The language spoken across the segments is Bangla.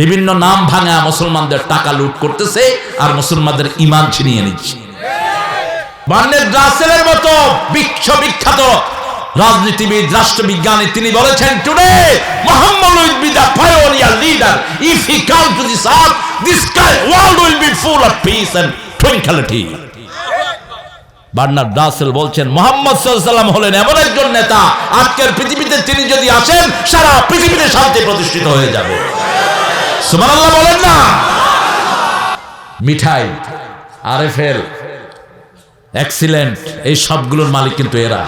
বিভিন্ন নাম ভাঙা মুসলমানদের টাকা লুট করতেছে আর মুসলমানদের ইমান ছিনিয়ে নিচ্ছে। মোহাম্মদ বলছেন মোহাম্মদ হলেন এমন একজন নেতা। আজকের পৃথিবীতে তিনি যদি আসেন, সারা পৃথিবীতে শান্তি প্রতিষ্ঠিত হয়ে যাবে। সুবহানাল্লাহ বলেন না। মিঠাই, আরএফএল, এক্সিলেন্ট, এই সবগুলোর মালিক কিন্তু এরা।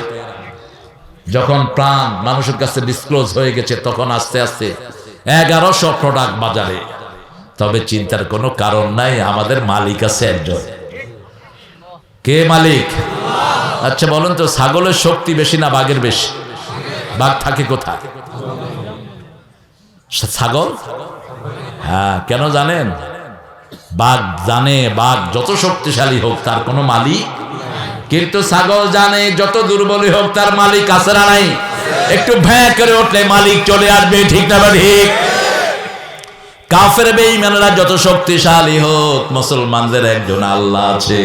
যখন প্রাণ মানুষের কাছে ডিসক্লোজ হয়ে গেছে, তখন আস্তে আস্তে এগারোশো প্রোডাক্ট বাজারে। তবে চিন্তার কোনো কারণ নাই, আমাদের মালিক আছে একজন। কে মালিক? আচ্ছা বলুন তো, ছাগলের শক্তি বেশি না বাঘের বেশি? বাঘ থাকে কোথায়? ছাগল? হ্যাঁ কেন জানেন? বাঘ জানে, বাঘ যত শক্তিশালী হোক তার কোনো মালিক। কিন্তু ছাগল জানে, যত দুর্বলই হোক তার মালিক না নাই। একটু ভ্যাঁ করে উঠলে মালিক চলে আসবে, ঠিক না ঠিক? কাফের বেঈমানেরা যত শক্তিশালী হোক, মুসলমানদের একজন আল্লাহ আছে।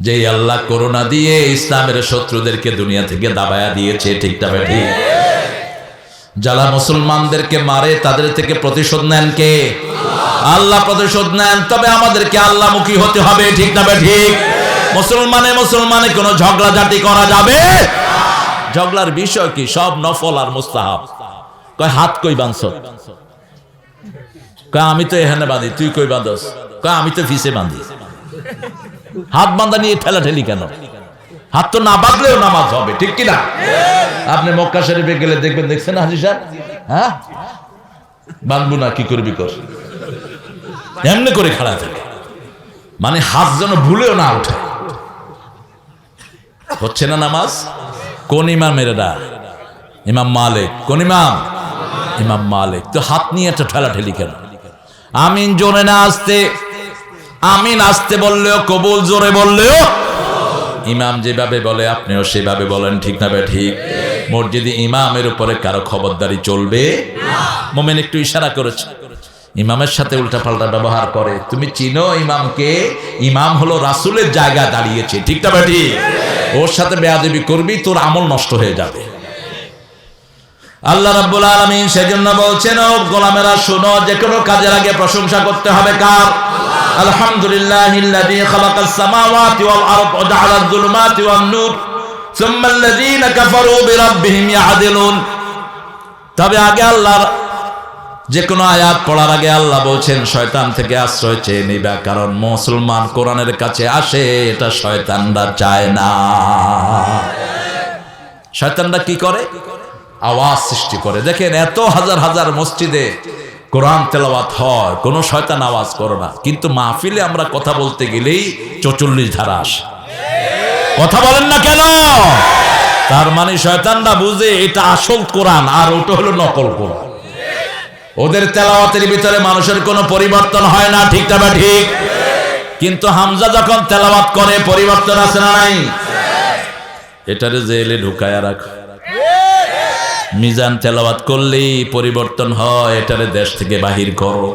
যে আল্লাহ করোনা দিয়ে ইসলামের শত্রুদেরকে দুনিয়া থেকে দাবায়া দিয়েছে, ঠিক না ঠিক? যারা মুসলমানদেরকে মারে, তাদের থেকে প্রতিশোধ নেন কে? আল্লাহ প্রতিশোধ নেন, তবে আমাদেরকে আল্লাহমুখী হতে হবে, ঠিক না ঠিক মুসলমানে মুসলমানে কোনো ঝগড়াঝাটি করা যাবে? ঝগড়ার বিষয় কি? সব নফল আর মুস্তাহাব। কয়, হাত কই বাঁধছ? কয়, আমি তো এখানে বাঁধি, তুই কই বাঁধস? কয়, আমি তো ফিসে বাঁধি। হাত বাঁধা নিয়ে ঠেলা ঠেলি কেন? হাত তো না বাঁধলেও নামাজ হবে, ঠিক কিনা? আপনি মক্কা শরীফে গেলে দেখবেন, দেখছেন হাজি সাহেব? হ্যাঁ? বাঁধবো না, কি করবি কর? এমনি করে খেলা থাকে। মানে হাত যেন ভুলেও না ওঠে। হচ্ছে না নামাজ? কোন ইমাম এরা ইমাম মালিক। কোন ইমাম? ইমাম মালিক। তো হাত নিয়ে একটা ঠেলা ঠেলি কেন? আমিন জোরে না আসতে। আমিন আসতে বললেও, কবুল জোরে বললেও ইমাম যেভাবে বলে আপনিও সেভাবে বলেন ঠিক না বে ঠিক। মসজিদে ইমামের উপরে কারও খবরদারি চলবে? মোমেন একটু ইশারা করেছে। ইমামের সাথে উল্টাপাল্টা ব্যবহার করে। তুমি চিনো ইমামকে? ইমাম হলো রাসুলের জায়গা দাঁড়িয়েছে ঠিক না বে ঠিক। ওর সাথে বেয়াদবি করবি তোর আমল নষ্ট হয়ে যাবে। আল্লাহ রাব্বুল আলামিন সেজন্য বলছেন ও গোলামেরা শোনো যে কোনো কাজের আগে প্রশংসা করতে হবে কার? খালাকাস সামাওয়াতি ওয়াল আরদ ওয়া জাআলাজ যুলুমাতি ওয়ান নূর। সুম্মা আল্লাযীনা কাফারু বিরাব্বিহিম ইয়াদিলুন তবে আগে আল্লাহর যে কোনো আয়াত পড়ার আগে আল্লাহ বলছেন, শয়তান থেকে আশ্রয় চেয়ে নিবা, কারণ মুসলমান কোরআনের কাছে আসে, এটা শয়তানরা চায় না। শয়তানরা কি করে? আওয়াজ সৃষ্টি করে। দেখেন, এত হাজার হাজার মসজিদে কোরআন তেলাওয়াত হয়, কোনো শয়তান আওয়াজ করে না। কিন্তু মাহফিলে আমরা কথা বলতে গেলেই চৌচল্লিশ ধারা আসে। কথা বলেন না কেন? তার মানে শয়তানরা বুঝে এটা আসল কোরআন, আর ওটা হলো নকল কোরআন। ওদের তেলাওয়াতের ভিতরে মানুষের কোনো পরিবর্তন হয় না, ঠিক না ঠিক? কিন্তু হামজা যখন তেলাওয়াত করে, পরিবর্তন আছে না নাই? এটারে জেলে ঢুকায়া রাখ। মিজান তেলাওয়াত করলেই পরিবর্তন হয়, এটারে দেশ থেকে বাহির করো।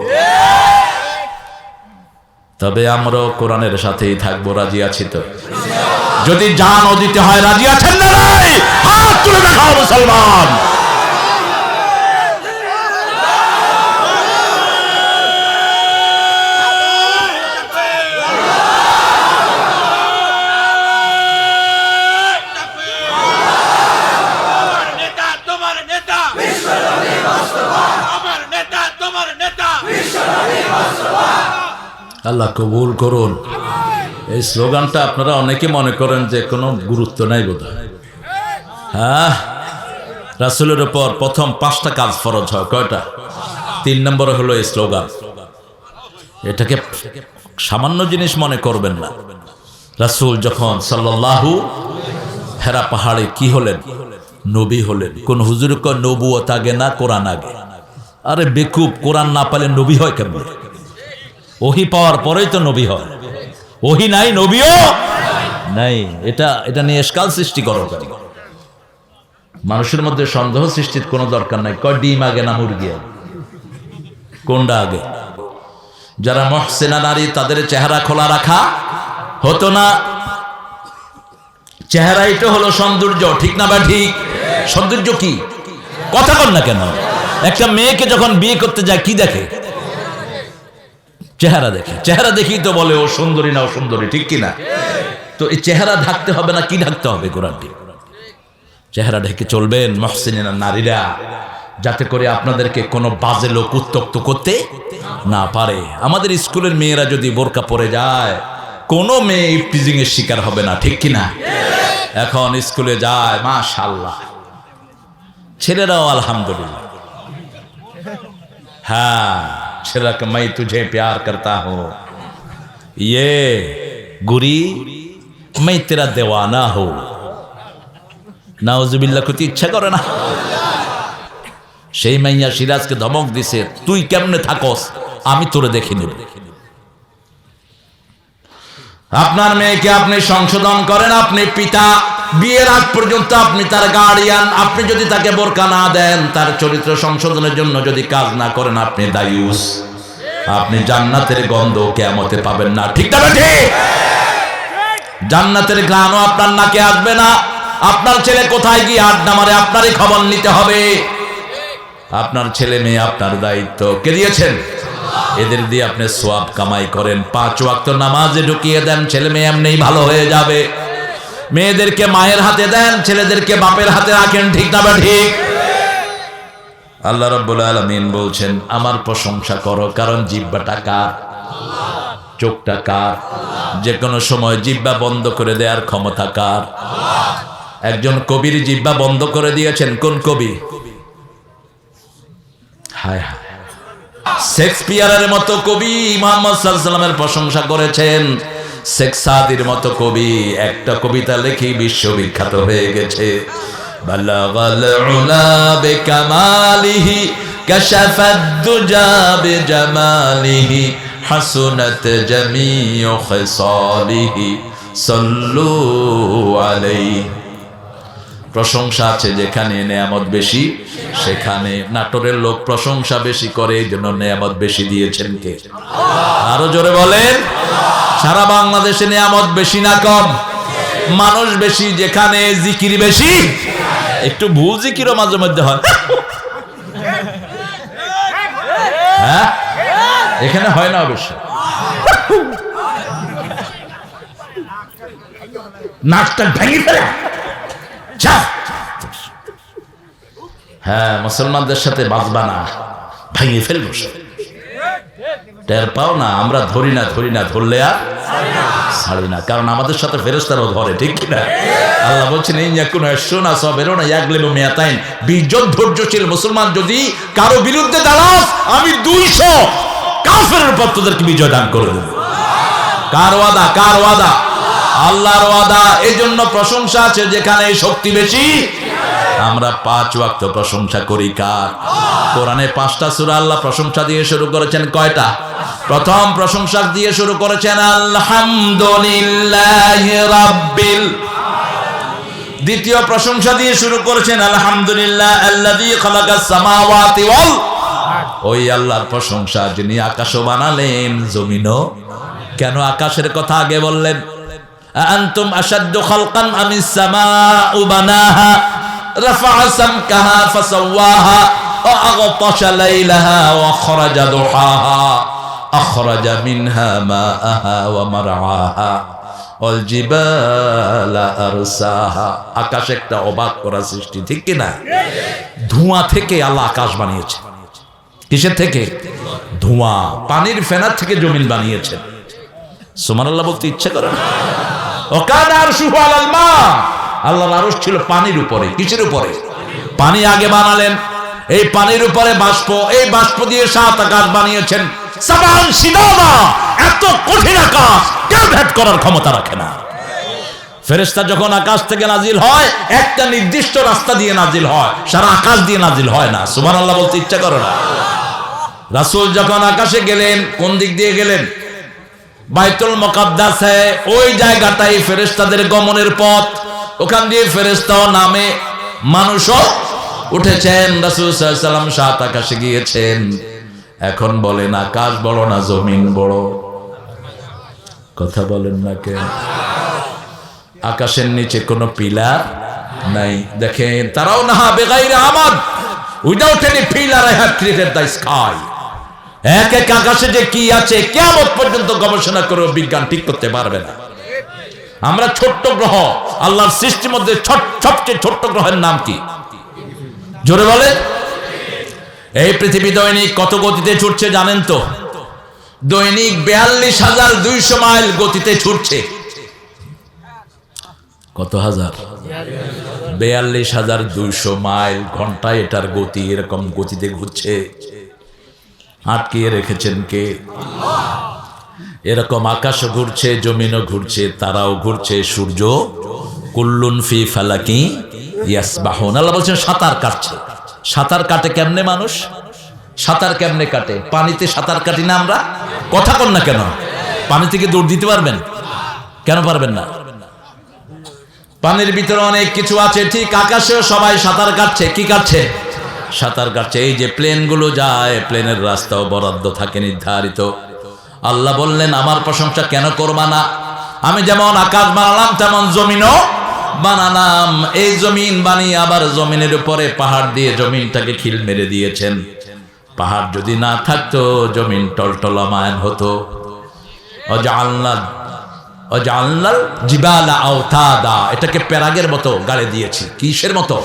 তবে আমরাও কোরআনের সাথেই থাকব, রাজি আছি তো? যদি জানও দিতে হয়, রাজি আছেন না মুসলমান আমার নেতা তোমার নেতা আমার নেতা তোমার নেতা আল্লাহ কবুল করুন। এই স্লোগানটা আপনারা অনেকে মনে করেন যে কোনো গুরুত্ব নাই বোধ হ্যাঁ? রাসুলের ওপর প্রথম পাঁচটা কাজ ফরজ হয়, কয়টা? তিন নম্বরে হলো এই স্লোগান। এটাকে সামান্য জিনিস মনে করবেন না। রাসুল যখন সাল্লাল্লাহু হেরা পাহাড়ে কি হলেন? নবী হলেন। কোন হুজুর নবুয়ত আগে না, কোরআন আগে? আরে বেকুব, কোরআন না পালে নবী হয় কেমন? ওহি পাওয়ার পরেই তো নবী হয়। ওহি নাই, নবীও নাই। এটা এটা নিয়ে এসকাল সৃষ্টি করো মানুষের মধ্যে সন্দেহ সৃষ্টির কোনো দরকার নাই। কয় ডিম আগে না মুরগি আগে? কোনটা আগে? যারা মহসেনা নারী, তাদের চেহারা খোলা রাখা হতো না। চেহারা এটা হলো সৌন্দর্য, ঠিক না বা ঠিক? সৌন্দর্য কি? কথা কর না কেন। একটা মেয়েকে যখন বিয়ে করতে যায়, কি দেখে? চেহারা দেখে। চেহারা দেখি তো বলে, ও সুন্দরী না, ও সুন্দরী। ঠিক কি না তো এই চেহারা ঢাকতে হবে না, কি ঢাকতে হবে কোরআনটি? চেহারা ঢেকে চলবেন মহসিনা নারীরা, যাতে করে আপনাদেরকে কোনো বাজে লোক উত্তক্ত করতে না পারে। আমাদের স্কুলের মেয়েরা যদি বোরকা পরে যায়, কোনো মেয়ে প্রিজিং এর শিকার হবে না, ঠিক কি না এখন স্কুলে যায় মাশাল্লাহ ছেলেরাও আলহামদুলিল্লাহ। हाँ छरक मैं तुझे प्यार करता हूँ ये गुरी मैं तेरा देवाना हूँ নাওজুবিল্লাহ করতে ইচ্ছা করে না সেই মাইয়া সিরাজকে ধমক দিছে তুই কেমনে থাকস আমি তোরে দেখে নেব আপনার মেয়েকে আপনি সংশোধন করেন আপনি পিতা বিয়ের আগ পর্যন্ত আপনি তার গার্ডিয়ান আপনি যদি তাকে বোরকা না দেন, তার চরিত্র সংশোধনের জন্য যদি কাজ না করেন, আপনি দায়ুস। আপনি জান্নাতের গন্ধ কেমতে পাবেন না। ঠিক না ঠিক জান্নাতের গ্রামও আপনার নাকে আসবে না। আপনার ছেলে কোথায় গিয়ে আড্ডা মারে, আপনারই খবর নিতে হবে। আপনার ছেলে মেয়ে আপনার দায়িত্ব। কে দিয়েছেন? এদের দিয়ে আপনি সোয়াব কামাই করেন। পাঁচ ওয়াক্ত নামাজে ঢুকিয়ে দেন, ছেলে মেয়ে এমনিই ভালো হয়ে যাবে। মেয়েদেরকে মায়ের হাতে দেন, ছেলেদেরকে বাপের হাতে রাখেন, ঠিক না বা ঠিক? আল্লাহ রব্বুল আলমিন বলছেন, আমার প্রশংসা করো, কারণ জিব্বাটা কার? চোখটা কার? যে কোনো সময় জিব্বা বন্ধ করে দেওয়ার ক্ষমতা কার? একজন কবির জিব্বা বন্ধ করে দিয়েছেন, কোন কবি? হায় হায়। শেক্সপিয়ারের মতো কবি মোহাম্মদ সাল্লামের প্রশংসা করেছেন। শেখ সাদির মতো কবি, একটা কবিতা লেখি বিশ্ববিখ্যাত হয়ে গেছে। প্রশংসা আছে যেখানে নেয়ামত বেশি, সেখানে নাটোরের লোক প্রশংসা বেশি করে এই জন্য নেয়ামত বেশি দিয়েছেন কে? আরও জোরে বলেন। সারা বাংলাদেশে নিয়ামত বেশি না কম? মানুষ বেশি, যেখানে জিকির বেশি। একটু ভুল জিকিরও মাঝে মধ্যে হয়। হ্যাঁ? এখানে হয় না অবশ্য। নাকটা ভেঙে ফেলে। হ্যাঁ মুসলমানদের সাথে বাঁচবা না। ভাঙিয়ে ফেলব। টের পাও না, আমরা ধরি না ধরি না, ধরলে আর ছাড়ি না। কারণ আমাদের সাথে ফেরেস্তারও ধরে, ঠিক কিনা আল্লাহ বলছেন এই শোনা সব এরো না এক একলে মেয়াতাইন। বিজন ধৈর্যশীল মুসলমান যদি কারও বিরুদ্ধে দাঁড়াস, আমি দুইশো কাফের পত্রদেরকে বিজয় দান করে দেবো। কার ওয়াদা? কার ওয়াদা? আল্লাহর ওয়াদা এই জন্য প্রশংসা আছে যেখানে শক্তি বেশি। আমরা পাঁচ ওয়াক্ত প্রশংসা করি কার? কোরআনে পাঁচটা সূরা আল্লাহ প্রশংসা দিয়ে শুরু করেছেন কয়টা? প্রথম প্রশংসা দিয়ে শুরু করেছেন, আলহামদুলিল্লাহ রাব্বিল দ্বিতীয় প্রশংসা দিয়ে শুরু করেছেন, আলহামদুলিল্লাহ আল্লাযী খালাকাস সামাওয়াতি ওয়াল ওই আল্লাহর প্রশংসা যিনি আকাশও বানালেন, জমিনও। কেন আকাশের কথা আগে বললেন? আনতুম আশাদ্দু খালকান আমিস সামাউ বানাহা রাফা সামকাহা ফাসাওয়াহা, ওয়া আগতাশা লাইলাহা ওয়া খরাজা দুহাহা মাআহা ওয়া মারআহা, ওয়াল জিবালা আরসাহা। আকাশ একটা অবাক করা সৃষ্টি, ঠিক কি না? ধোঁয়া থেকে আল্লাহ আকাশ বানিয়েছে। কিসের থেকে? ধোঁয়া। পানির ফেনার থেকে জমিন বানিয়েছেন। সুমান আল্লাহ বলতে ইচ্ছে করে না। আল্লাহর আরশ ছিল পানির উপরে। কিসের উপরে? পানি আগে বানালেন। এই পানির উপরে বাষ্প, এই বাষ্প দিয়ে সাত আকাশ বানিয়েছেন। এত কঠিন আকাশ, কেউ করার ক্ষমতা রাখে না। ফেরেস্তা যখন আকাশ থেকে নাজিল হয়, একটা নির্দিষ্ট রাস্তা দিয়ে নাজিল হয়। সারা আকাশ দিয়ে নাজিল হয় না। সুমান আল্লাহ বলতে ইচ্ছা করে না। রাসূল যখন আকাশে গেলেন, কোন দিক দিয়ে গেলেন? বাইতুল মকাদ্দাসে ওই জায়গাটাই ফেরেস্তাদের গমনের পথ। ওখান দিয়ে ফেরেস্তাও নামে, মানুষও উঠেছেন, রাসূল সাল্লাল্লাহু আলাইহি সাত আকাশে গিয়েছেন। এখন বলেন আকাশ বড় না, জমিন বড়। কথা বলেন না কেন আকাশের নিচে কোনো পিলার নাই। দেখেন, তারাও না, বেগাইরে আমাদ without any pillar I have created the sky এক এক আকাশে যে কি আছে কেমন পর্যন্ত গবেষণা করে বিজ্ঞান ঠিক করতে পারবে না। আমরা ছোট্ট গ্রহ, আল্লাহর সৃষ্টির মধ্যে সবচেয়ে ছোট্ট গ্রহের নাম কি? জোরে বলে এই পৃথিবী দৈনিক কত গতিতে ছুটছে জানেন তো? দৈনিক বিয়াল্লিশ হাজার দুইশো মাইল গতিতে ছুটছে। কত হাজার? বিয়াল্লিশ হাজার দুইশো মাইল ঘন্টায় এটার গতি এরকম গতিতে ঘুরছে। আটকিয়ে রেখেছেন কে? এরকম আকাশও ঘুরছে, জমিনও ঘুরছে, তারাও ঘুরছে, সূর্য কুল্লুন ফি ফালাকি ইয়াস বাহন আল্লাহ বলছেন, সাঁতার কাটছে। সাঁতার কাটে কেমনে মানুষ? সাঁতার কেমনে কাটে? পানিতে সাঁতার কাটি না আমরা? কথা কন না কেন? পানি থেকে দৌড় দিতে পারবেন? কেন পারবেন না? পানির ভিতরে অনেক কিছু আছে, ঠিক আকাশেও সবাই সাঁতার কাটছে। কি কাটছে? সাঁতার কাটছে। এই যে প্লেনগুলো যায়, প্লেনের রাস্তাও বরাদ্দ থাকে নির্ধারিত। আল্লাহ বললেন, আমার প্রশংসা কেন করবা না? আমি যেমন আকাশ বানালাম, তেমন জমিনও বানালাম। এই জমিন বানিয়ে আবার জমিনের উপরে পাহাড় দিয়ে জমিনটাকে খিল মেরে দিয়েছেন। পাহাড় যদি না থাকতো, জমিন টলটলামায়ন হতো। অজাল্লাদ অজাল্লাল জিবালা আওতাদা, এটাকে প্যারাগের মতো গাড়ি দিয়েছি। কিসের মতো?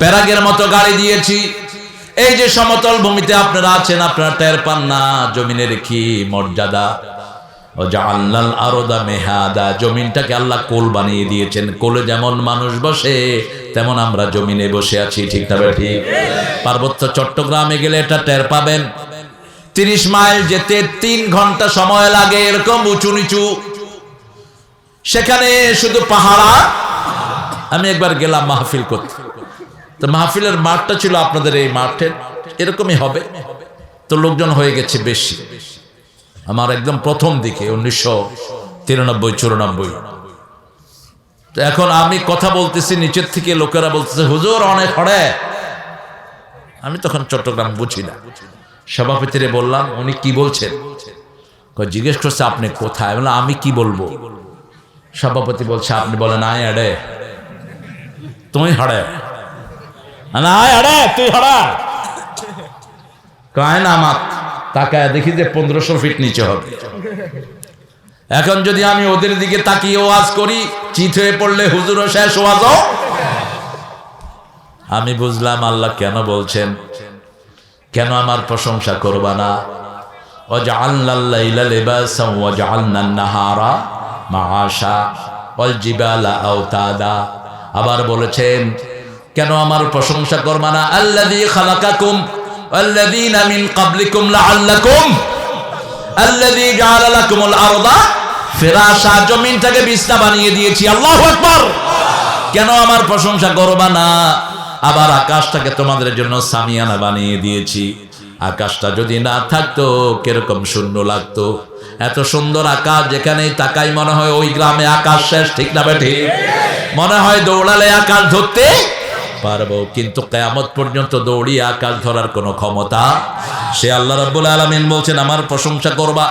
প্যারাগের মতো গাড়ি দিয়েছি। এই যে সমতল ভূমিতে আপনারা আছেন, আপনারা টের পান না, জমিনের কি মর্যাদা? অজাল্লাল আরদা মেহাদা, জমিনটাকে আল্লাহ কোল বানিয়ে দিয়েছেন। কোলে যেমন মানুষ বসে, তেমন আমরা জমিনে বসে আছি, ঠিক না ঠিক। পার্বত্য চট্টগ্রামে গেলে এটা টের পাবেন। তিরিশ মাইল যেতে তিন ঘণ্টা সময় লাগে, এরকম উঁচু নিচু। সেখানে শুধু পাহাড়া আমি একবার গেলাম মাহফিল করতে। তো মাহফিলের মাঠটা ছিল আপনাদের এই মাঠের। এরকমই হবে। তো লোকজন হয়ে গেছে বেশি। আমার একদম প্রথম দিকে, উনিশশো তিরানব্বই, চুরানব্বই। তো এখন আমি কথা বলতেছি, নিচের থেকে লোকেরা বলতেছে, হুজুর, অনেক হড়ে আমি তখন চট্টগ্রাম বুঝি না। সভাপতিরে বললাম, উনি কি বলছেন? জিজ্ঞেস করছে, আপনি কোথায়? বললাম, আমি কি বলব? সভাপতি বলছে, আপনি বলেন, আয় আড়ে তুমি হাড়ে তাকে দেখি যে পনেরোশো ফিট নিচে হবে। এখন যদি আমি ওদের দিকে তাকিয়ে ওয়াজ করি, চিত হয়ে পড়লে হুজুরও শেষ ওয়াজও। আমি বুঝলাম আল্লাহ কেন বলছেন, কেন আমার প্রশংসা করবা না? আবার বলেছেন কেন আমার প্রশংসা করবানা আল্লাদি খালাকাকুম কাবলিকুম আল্লাদি আরদা জমিনটাকে বানিয়ে দিয়েছি। কেন আমার প্রশংসা আবার আকাশটাকে তোমাদের জন্য সামিয়ানা বানিয়ে দিয়েছি। আকাশটা যদি না থাকতো, কীরকম শূন্য লাগতো? এত সুন্দর আকাশ যেখানে তাকাই মনে হয় ওই গ্রামে আকাশ শেষ, ঠিক না বেঠে? মনে হয় দৌড়ালে আকাশ ধরতে পারবো কিন্তু কেয়ামত পর্যন্ত দৌড়িয়ে আকাশ ধরার কোনো ক্ষমতা সে আল্লাহ রাব্বুল আলামিন বলছেন আমার প্রশংসা করবা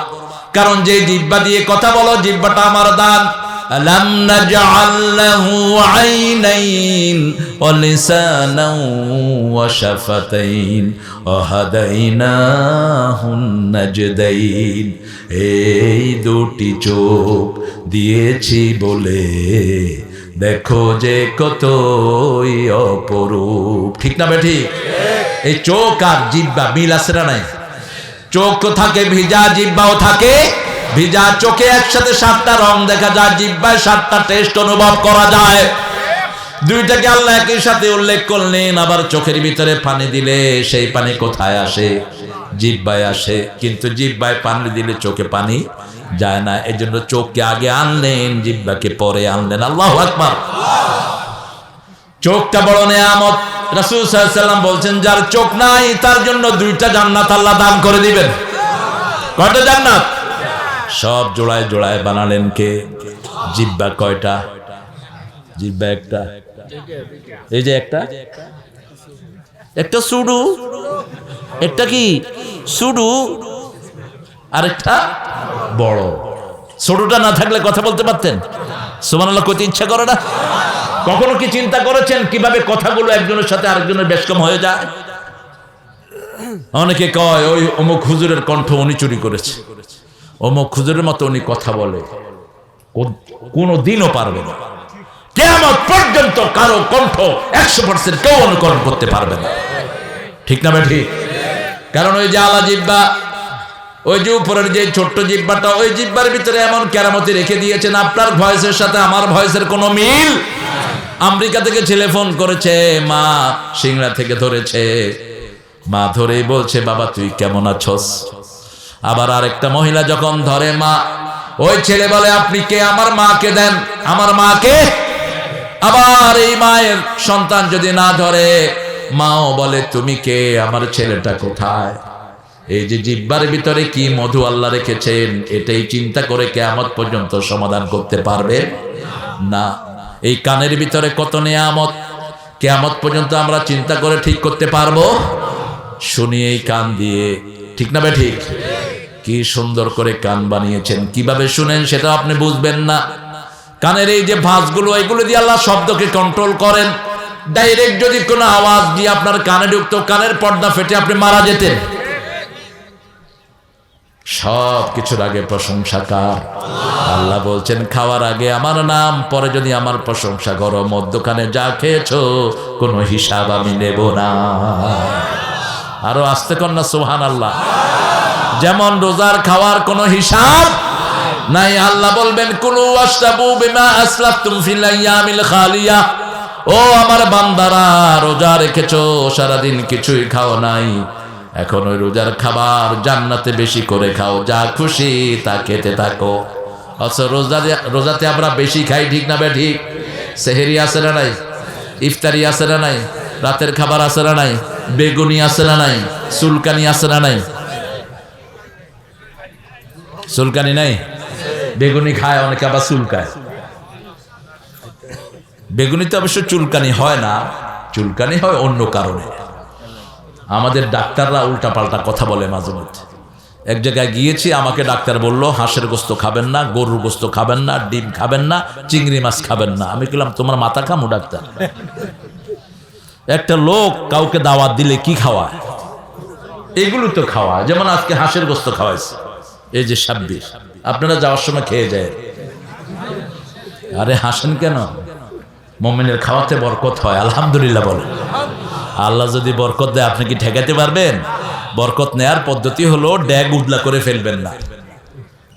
কারণ যে জিব্বা দিয়ে কথা বলো জিব্বাটা আমার দান ألم نجعل له عينين ولسانا وشفتين وهديناه النجدين এই দুটি চোখ দিয়েছি বলে দেখো যে কতই অপরূপ। ঠিক না বেঠি এই চোখ আর জিব্বা মিল আছে না নাই? চোখ থাকে, ভিজা জিব্বাও থাকে। ভিজা চোখে একসাথে সাতটা রং দেখা যায় জিব্বায় সাতটা টেস্ট অনুভব করা যায়। দুইটাকে আল্লাহ একই সাথে উল্লেখ করলেন, আবার চোখের ভিতরে পানি দিলে সেই পানি কোথায় আসে? জিব্বায় আসে। কিন্তু জিব্বায় পানি দিলে চোখে পানি যায় না এই জন্য চোখকে আগে আনলেন জিব্বাকে পরে আনলেন। আল্লাহ আকবার। চোখটা বড় নেয়ামত। রাসূল সাল্লাল্লাহু সাল্লাম বলছেন, যার চোখ নাই, তার জন্য দুইটা জান্নাত আল্লাহ দান করে দিবেন। কয়টা জান্নাত? সব জোড়ায় জোড়ায় বানালেন কে? জিব্বা কয়টা? জিব্বা একটা। এই যে একটা। একটা সুডু। একটা কি? সুডু। আরেকটা বড়। ছোটটা না থাকলে কথা বলতে পারতেন? সুমানাল্লাহ কইতে ইচ্ছা করে না? কখনো কি চিন্তা করেছেন কীভাবে কথাগুলো একজনের সাথে আরেকজনের বেশকম হয়ে যায়? অনেকে কয়, ওই অমুক হুজুরের কণ্ঠ উনি চুরি করেছে। অমুক হুজুরের মতো উনি কথা বলে। কোনো দিনও পারবে না। কেমন পর্যন্ত কারও কণ্ঠ একশো পার্সেন্ট কেউ অনুকরণ করতে পারবে না। ঠিক না বেঠি? কারণ ওই যে আলা জিব্বা ওই যে উপরের যে ছোট্ট জিব্বাটা, ওই জিব্বার ভিতরে এমন কেরামতি রেখে দিয়েছেন, আপনার ভয়েসের সাথে আমার ভয়েসের কোনো মিল? আমেরিকা থেকে ছেলে ফোন করেছে, মা সিংড়া থেকে ধরেছে। মা ধরেই বলছে, বাবা, তুই কেমন আছস? আবার আরেকটা মহিলা যখন ধরে, মা, ওই ছেলে বলে, আপনি কে? আমার মাকে দেন। আমার মাকে? আবার এই মায়ের সন্তান যদি না ধরে, মাও বলে, তুমি কে? আমার ছেলেটা কোথায়? এই যে জিব্বার ভিতরে কি মধু আল্লাহ রেখেছেন, এটাই চিন্তা করে কেয়ামত পর্যন্ত সমাধান করতে পারবে? না। এই কানের ভিতরে কত নেয়ামত, কেয়ামত পর্যন্ত আমরা চিন্তা করে ঠিক করতে পারব? শুনি এই কান দিয়ে। ঠিক না ঠিক? কি সুন্দর করে কান বানিয়েছেন। কীভাবে শুনেন সেটা আপনি বুঝবেন না। কানের এই যে ভাঁজগুলো, এগুলো দিয়ে আল্লাহ শব্দকে কন্ট্রোল করেন। ডাইরেক্ট যদি কোনো আওয়াজ দিয়ে আপনার কানে ঢুকতো, কানের পর্দা ফেটে আপনি মারা যেতেন। সব কিছুর আগে প্রশংসা কার? আল্লাহ বলছেন, খাওয়ার আগে আমার নাম, পরে যদি আমার প্রশংসা করো, মধ্যখানে যা খেয়েছো, কোনো হিসাব আমি নেব না। আরও আসতে কন্যা সোহান আল্লাহ যেমন রোজার খাওয়ার কোনো হিসাব নাই, আল্লাহ বলবেন, কুলু খালিয়া। ও আমার বান্দারা, রোজা রেখেছো, সারাদিন কিছুই খাও নাই। এখন ওই রোজার খাবার জান্নাতে বেশি করে খাও, যা খুশি তা খেতে থাকো। অথচ রোজা রোজাতে আমরা বেশি খাই, ঠিক না বে ঠিক? সেহেরি আছে না নাই? ইফতারি আছে না নাই? রাতের খাবার আছে না নাই? বেগুনি আছে না নাই? সুলকানি আছে না নাই? সুলকানি নাই? বেগুনি খায়, অনেকে আবার চুলকায়। বেগুনিতে অবশ্য চুলকানি হয় না, চুলকানি হয় অন্য কারণে। আমাদের ডাক্তাররা উল্টাপাল্টা কথা বলে মাঝে মধ্যে। এক জায়গায় গিয়েছি, আমাকে ডাক্তার বলল, হাঁসের গোস্ত খাবেন না, গরুর গোস্ত খাবেন না, ডিম খাবেন না, চিংড়ি মাছ খাবেন না। আমি বললাম তোমার মাথা খামু ডাক্তার? একটা লোক কাউকে দাওয়াত দিলে কি খাওয়ায়? এগুলো তো খাওয়া যেমন আজকে হাঁসের গোস্ত খাওয়াইছে। এই যে ছাব্বিশ আপনারা যাওয়ার সময় খেয়ে যায়। আরে হাসেন কেন? মোমেনের খাওয়াতে বরকত হয়, আলহামদুলিল্লাহ বলেন। আল্লাহ যদি বরকত দেয়, আপনি কি ঠেকাতে পারবেন? বরকত নেয়ার পদ্ধতি হলো ড্যাগ উদলা করে ফেলবেন না।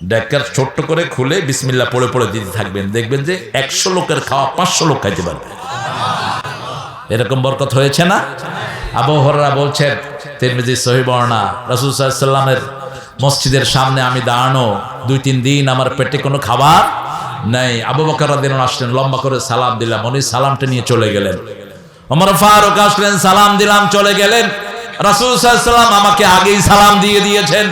ড্যাগটার ছোট্ট করে খুলে বিসমিল্লা পড়ে পড়ে দিতে থাকবেন। দেখবেন যে একশো লোকের খাওয়া পাঁচশো লোক খাইতে পারবে। এরকম বরকত হয়েছে না? আবহরা বলছেন, তিরমিজি সহিবর্ণা রসুল সাল্লামের মসজিদের সামনে আমি দাঁড়ানো, দুই তিন দিন আমার পেটে কোনো খাবার নাই। আবু বকর দিন আসলেন, লম্বা করে সালাম দিলাম। উনি সালামটা নিয়ে চলে গেলেন। ওমর ফারুক আসলেন, সালাম দিলাম, চলে গেলেন। রাসুল সাল্লাম আমাকে আগেই সালাম দিয়ে দিয়েছেন।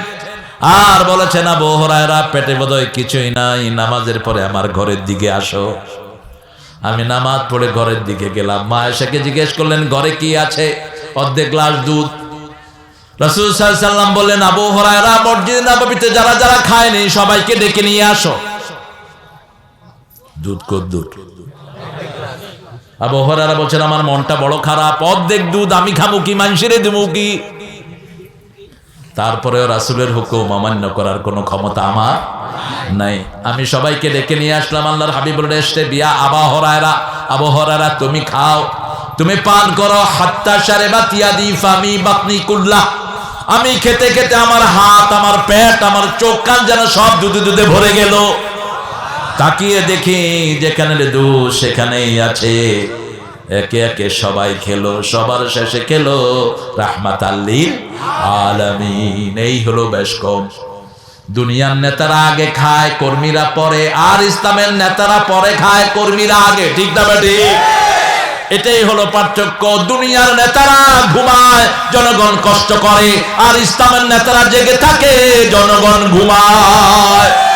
আর বলেছেন, আবু হরায়রা, পেটে বোধহয় কিছুই নাই, নামাজের পরে আমার ঘরের দিকে আসো। আমি নামাজ পড়ে ঘরের দিকে গেলাম। মা এসেকে জিজ্ঞেস করলেন, ঘরে কি আছে? অর্ধেক গ্লাস দুধ। রসুল সাল্লাম বললেন, আবু হরায়রা, মসজিদ নববীতে যারা যারা খায়নি, সবাইকে ডেকে নিয়ে আসো। দুধ কর দুধ আবু হরায়রা বলছেন, আমার মনটা বড় খারাপ। অর্ধেক দুধ আমি খাব কি? মানুষেরে দেবো কি? রাসুলের হুকুম অমান্য করার কোনো ক্ষমতা আমার নাই। আমি সবাইকে ডেকে নিয়ে আসলাম আল্লাহর হাবিবুল রেস্টে বিয়া। আবাহরায়রা আবহরায়রা তুমি খাও। তুমি পান করো। হাত্তা সারে বা তিয়াদি ফামি বাতনি কুল্লা। আমি খেতে খেতে আমার হাত, আমার পেট, আমার চোখ, কান যেন সব দুধে দুধে ভরে গেল। তাকিয়ে দেখি যেখানে দুধ সেখানেই আছে। একে একে সবাই খেলো, সবার শেষে খেলো রাহমাত আল্লিল আলামিন। এই হলো বেশ কম। দুনিয়ার নেতারা আগে খায়, কর্মীরা পরে। আর ইসলামের নেতারা পরে খায়, কর্মীরা আগে। ঠিক না বেটি এটাই হলো পার্থক্য। দুনিয়ার নেতারা ঘুমায়, জনগণ কষ্ট করে। আর ইসলামের নেতারা জেগে থাকে, জনগণ ঘুমায়।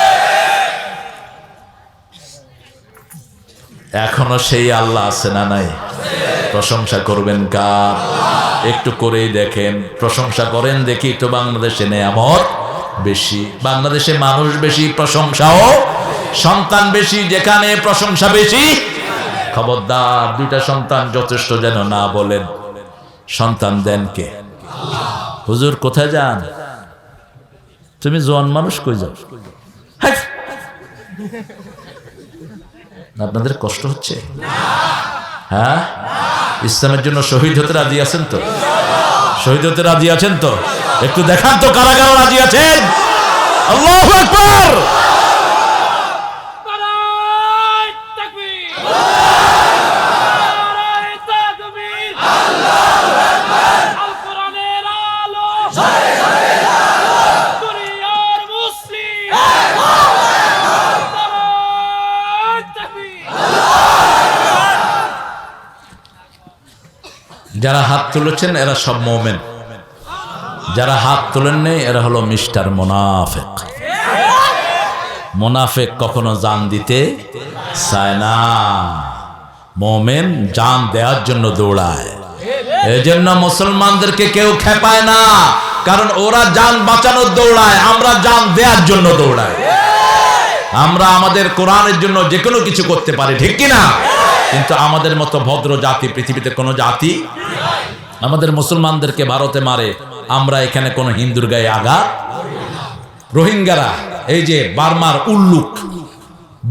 এখনও সেই আল্লাহ আছে না নাই? প্রশংসা করবেন কার? একটু করেই দেখেন। প্রশংসা করেন দেখি তো বাংলাদেশে নেয়ামত বেশি। বাংলাদেশে মানুষ বেশি, প্রশংসাও সন্তান বেশি, যেখানে প্রশংসা বেশি। খবরদার, দুইটা সন্তান যথেষ্ট যেন না বলেন। সন্তান দেন কে? হুজুর কোথায় যান? তুমি জোয়ান মানুষ কই যাও! আপনাদের কষ্ট হচ্ছে? হ্যাঁ? ইসলামের জন্য শহীদ হতে রাজি আছেন তো? শহীদ হতে রাজি আছেন তো? একটু দেখান তো কারা কারা রাজি আছেন। আল্লাহ যারা হাত তুলেছেন, এরা সব মোমেন। যারা হাত তোলেন নেই, এরা হলো মিস্টার মোনাফেক। মোনাফেক কখনো জান দিতে চায় না। মোমেন জান দেওয়ার জন্য দৌড়ায়। এই জন্য মুসলমানদেরকে কেউ খেপায় না, কারণ ওরা জান বাঁচানোর দৌড়ায়, আমরা জান দেওয়ার জন্য দৌড়াই আমরা আমাদের কোরআনের জন্য যে কোনো কিছু করতে পারি, ঠিক কি না কিন্তু আমাদের মতো ভদ্র জাতি পৃথিবীতে কোনো জাতি আমাদের মুসলমানদেরকে ভারতে মারে, আমরা এখানে কোনো হিন্দুর গায়ে আঘাত রোহিঙ্গারা, এই যে বার্মার উল্লুক,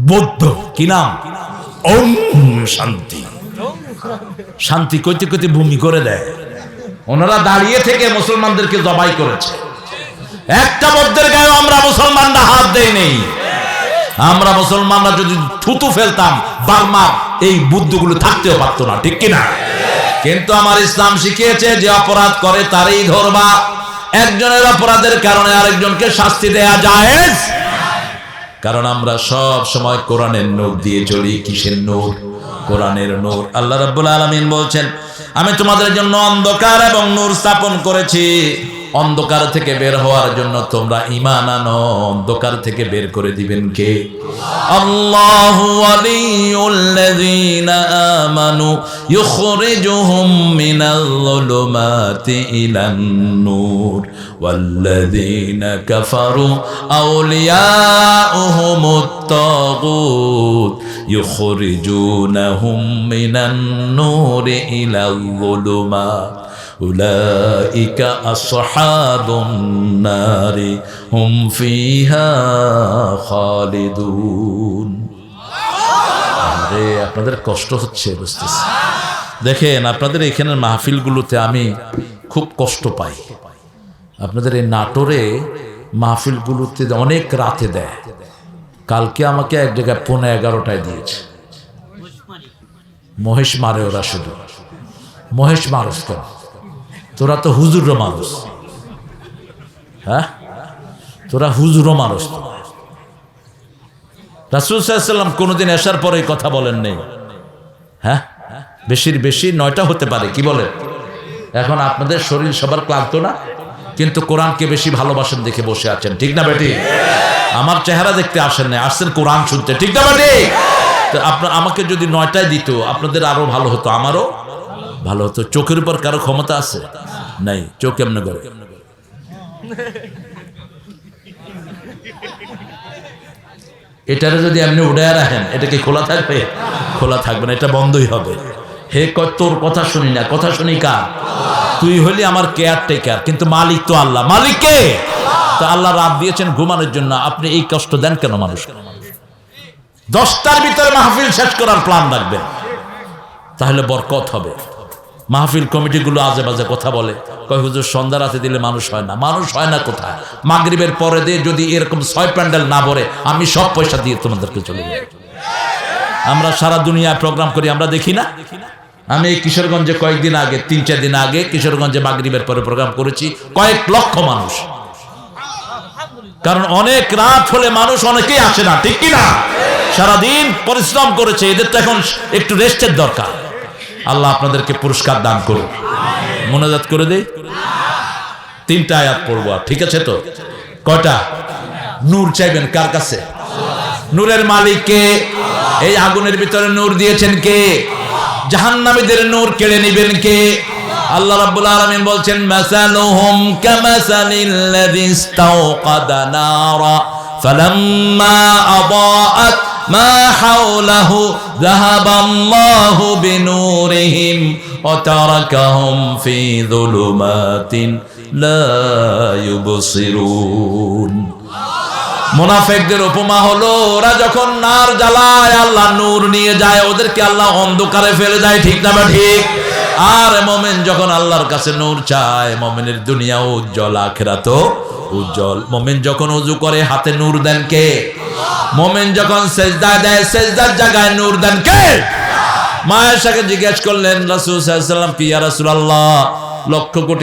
বৌদ্ধ, কি নাম? শান্তি। শান্তি কইতে কইতে ভূমি করে দেয়। ওনারা দাঁড়িয়ে থেকে মুসলমানদেরকে জবাই করেছে। একটা বৌদ্ধের গায়ে আমরা মুসলমানরা হাত দেই নেই। আমরা মুসলমানরা যদি থুতু ফেলতাম, বার্মার এই বুদ্ধগুলো থাকতেও পারতো না, ঠিক কিনা? কিন্তু আমার ইসলাম শিখিয়েছে যে অপরাধ করে তারই ধরবা। একজনের অপরাধের কারণে আরেকজনকে শাস্তি দেয়া যায় কারণ আমরা সব সময় কোরআনের নূর দিয়ে চলি, কিসের নূর? কোরআনের নূর। আল্লাহ রাব্বুল আলামিন বলছেন, আমি তোমাদের জন্য অন্ধকার এবং নূর স্থাপন করেছি। অন্ধকার থেকে বের হওয়ার জন্য তোমরা ঈমান আনো অন্ধকার থেকে বের করে দিবেন কে আল্লাহু ওয়ালিয়ুল্লাযীনা আমানু ইখরিজুহুম মিনাল যুলুমাতি ইলান নূর والذين كفروا أولياؤهم الطاغوت يخرجونهم من النور إلى الظلمات أولئك أصحاب النار هم فيها خالدون আরে আপনাদের কষ্ট হচ্ছে বুঝতেছি দেখেন আপনাদের এখানের মাহফিলগুলোতে আমি খুব কষ্ট পাই আপনাদের এই নাটোরে মাহফিলগুলোতে অনেক রাতে দেয় কালকে আমাকে এক জায়গায় পৌনে এগারোটায় দিয়েছে মহেশ মারে ওরা শুধু মহেশ মারস কেন তোরা তো হুজুরও মানুষ। হ্যাঁ? তোরা হুজুরও মানুষ রাসুল সাল্লাম কোনোদিন আসার পরে কথা বলেন নেই। হ্যাঁ? বেশির বেশি নয়টা হতে পারে, কি বলেন? এখন আপনাদের শরীর সবার ক্লান্ত না? কিন্তু কোরআনকে বেশি ভালোবাসেন দেখে বসে আছেন, ঠিক না বেটি? আমার চেহারা দেখতে আসেন না আসছেন কোরআন শুনতে, ঠিক না বেটি? আপনার আমাকে যদি নয়টায় দিত, আপনাদের আরও ভালো হতো, আমারও ভালো হতো। চোখের উপর কারও ক্ষমতা আছে? নাই চোখ এমনি করে এটারে যদি আপনি উড়ায় রাখেন, এটা কি খোলা থাকবে? খোলা থাকবে না, এটা বন্ধই হবে। হে ক- তোর কথা শুনি না, কথা শুনি কার? তুই হলি আমার কেয়ার টেকার কিন্তু মালিক তো আল্লাহ। মালিক কে? তো আল্লাহ রাত দিয়েছেন ঘুমানোর জন্য, আপনি এই কষ্ট দেন কেন মানুষ? দশটার ভিতরে মাহফিল শেষ করার প্ল্যান রাখবেন। তাহলে বরকত হবে। মাহফিল কমিটিগুলো আজে বাজে কথা বলে। কয়, হুজুর, সন্ধ্যা রাতে দিলে মানুষ হয় না। মানুষ হয় না কোথায়? মাগরিবের পরে দিয়ে যদি এরকম ছয় প্যান্ডেল না ভরে, আমি সব পয়সা দিয়ে তোমাদেরকে চলে যাব আমরা সারা দুনিয়ায় প্রোগ্রাম করি, আমরা দেখি না? আমি এই কিশোরগঞ্জে কয়েকদিন আগে, তিন, চার দিন আগে কিশোরগঞ্জে মাগরিবের পরে প্রোগ্রাম করেছি, কয়েক লক্ষ মানুষ। কারণ অনেক রাত হলে মানুষ অনেকেই আসে না, ঠিক কি না সারাদিন পরিশ্রম করেছে, এদের তো এখন একটু রেস্টের দরকার। আল্লাহ আপনাদেরকে পুরস্কার দান করুন মনোজাত করে দেই? তিনটা আয়াত পড়ব ঠিক আছে তো? কয়টা? নূর চাইবেন কার কাছে? নূরের মালিক কে? এই আগুনের ভিতরে নূর দিয়েছেন কে? জাহান্নামীদের নূর কেড়ে নিবেন কে? আল্লাহ রাব্বুল আলামিন বলছেন, মাসালুহুম কামাসালিল্লাযী ইস্তাওকাদা নারা, ফালাম্মা আদাআত মা মুনাফেকদের উপমা হলো, ওরা যখন নার জ্বালায়, আল্লাহ নূর নিয়ে যায়, ওদেরকে আল্লাহ অন্ধকারে ফেলে দেয়, ঠিক না ঠিক? আর মোমেন যখন আল্লাহর কাছে নূর চায়, মোমেনের দুনিয়া উজ্জ্বল আখেরাত উজ্জ্বল। মোমেন যখন উজু করে, হাতে নূর দেন কে? মোমেন যখন সেজদা দেয়, সেজদার জায়গায় নূর দেন কে? মায়ের সাথে জিজ্ঞেস করলেন, রাসুল ওয়াসাল্লাম, কি রাসুল আল্লাহ লক্ষ কোটি